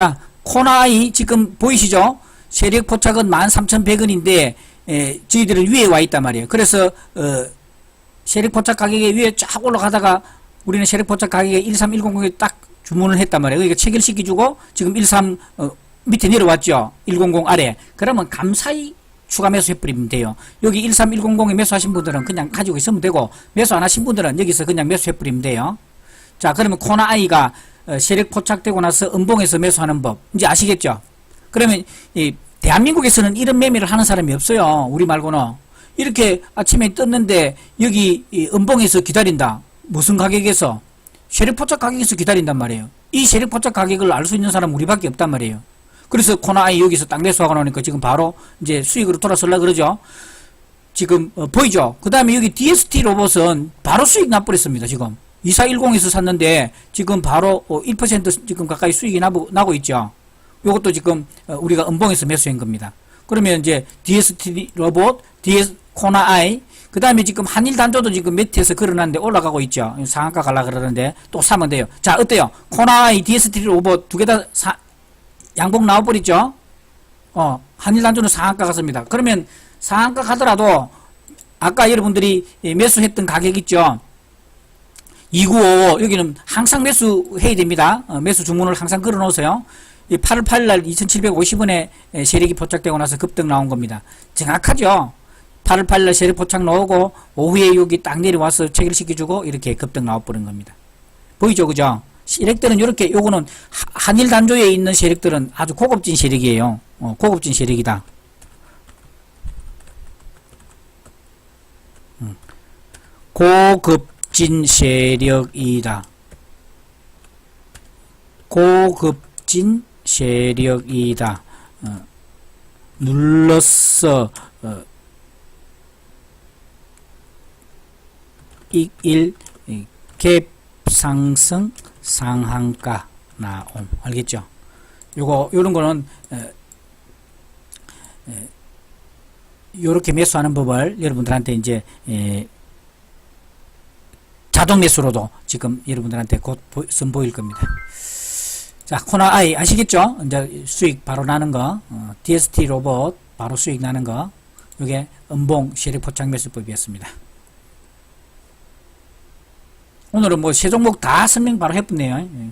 자, 코나이 지금 보이시죠? 세력 포착은 13,100원인데 에, 저희들은 위에 와 있단 말이에요. 그래서 어, 세력 포착 가격이 위에 쫙 올라가다가 우리는 세력 포착 가격에 13100에 딱 주문을 했단 말이에요. 그러니까 체결시켜 주고 지금 13 어, 밑에 내려왔죠. 100 아래. 그러면 감사히 추가 매수해버리면 돼요. 여기 13100에 매수하신 분들은 그냥 가지고 있으면 되고 매수 안 하신 분들은 여기서 그냥 매수해버리면 돼요. 자, 그러면 코나 아이가 어, 세력 포착되고 나서 음봉에서 매수하는 법 이제 아시겠죠? 그러면 이 대한민국에서는 이런 매매를 하는 사람이 없어요. 우리 말고는 이렇게 아침에 떴는데 여기 이 음봉에서 기다린다. 무슨 가격에서 세력 포착 가격에서 기다린단 말이에요. 이 세력 포착 가격을 알 수 있는 사람은 우리밖에 없단 말이에요. 그래서 코나 아이 여기서 딱 매수하고 나오니까 지금 바로 이제 수익으로 돌아설라 그러죠. 지금 어, 보이죠? 그 다음에 여기 DST 로봇은 바로 수익 나버렸습니다. 지금 2410에서 샀는데 지금 바로 어, 1% 지금 가까이 수익이 나고, 있죠. 요것도 지금 어, 우리가 음봉에서 매수한 겁니다. 그러면 이제 DST 로봇, DS 코나 아이, 그 다음에 지금 한일 단조도 지금 매트에서 걸어놨는데 올라가고 있죠. 상한가 갈라 그러는데 또 사면 돼요. 자, 어때요? 코나 아이, DST 로봇 두 개 다 양봉 나와버리죠? 어, 한일 단조는 상한가 갔습니다. 그러면 상한가 가더라도 아까 여러분들이 예, 매수했던 가격 있죠? 2955 여기는 항상 매수해야 됩니다. 어, 매수 주문을 항상 걸어 놓으세요. 8월 8일 날 2750원에 세력이 포착되고 나서 급등 나온 겁니다. 정확하죠? 8월 8일 날 세력 포착 나오고 오후에 여기 딱 내려와서 체결시켜주고 이렇게 급등 나와버린 겁니다. 보이죠? 그죠? 세력들은 이렇게 요거는 하- 한일 단조에 있는 세력들은 아주 고급진 세력이에요. 어, 고급진 세력이다. 음. 고급 진 세력이다. 고급진 세력이다. 어, 눌렀어. 어, 일, 이, 갭 상승 상한가 나옴. 알겠죠? 요거, 요런 거는, 에, 에, 요렇게 매수하는 법을 여러분들한테 이제, 에, 자동 매수로도 지금 여러분들한테 곧 보, 선보일 겁니다. 자, 코나 아이 아시겠죠? 이제 수익 바로 나는 거, 어, DST 로봇 바로 수익 나는 거, 요게 음봉 세력 포착 매수법이었습니다. 오늘은 뭐 세 종목 다 설명 바로 해봤네요. 예.